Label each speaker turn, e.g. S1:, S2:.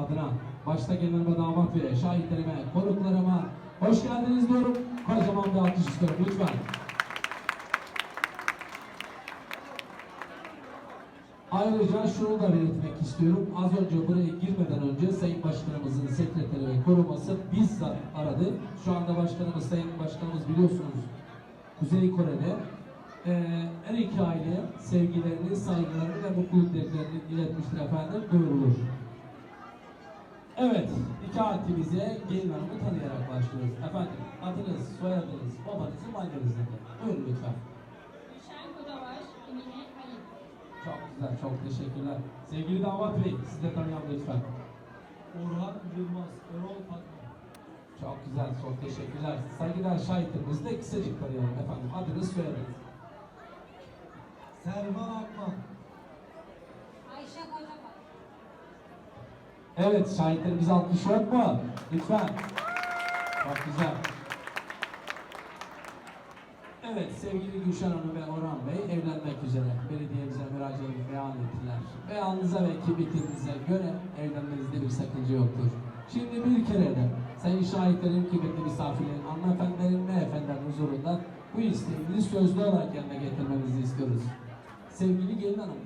S1: adına başta ve damat ve şahitlerime, konuklarıma hoş geldiniz diyorum. Kocaman bir alkış istiyorum lütfen. Ayrıca şunu da belirtmek istiyorum. Az önce buraya girmeden önce Sayın Başkanımızın sekreteri ve koruması bizzat aradı. Şu anda Başkanımız, Sayın Başkanımız biliyorsunuz Kuzey Kore'de Ee, her iki aileye sevgilerini, saygılarını ve mutluluk dileklerini iletmiştir efendim. Duyurulur. Evet, nikahimize gelin hanımı tanıyarak başlıyoruz. Efendim, adınız, soyadınız, babanızın annenizin de. Buyurun lütfen.
S2: Gülşen Kodabaş, Emine Kayıp.
S1: Çok güzel, çok teşekkürler. Sevgili damat bey, siz de tanıyalım lütfen.
S3: Orhan Yılmaz, Erol Fatma.
S1: Çok güzel, çok teşekkürler. Saygıdeğer şahitlerimizi de kısacık tanıyalım efendim. Adınız, soyadınız.
S3: Servan Akman.
S1: Evet, şahitlerimize alkış yok mu? Lütfen. Çok güzel. Evet, sevgili Gülşen Hanım ve Orhan Bey evlenmek üzere belediyemize müracaat beyan ettiler. Beyanınıza ve kibritinize göre evlenmenizde bir sakınca yoktur. Şimdi bir kere de sayın şahitlerin, kıymetli misafirlerin, hanımefendilerin ve efendilerin huzurunda bu isteğinizi sözlü olarak yerine getirmenizi istiyoruz. Sevgili gelin hanım,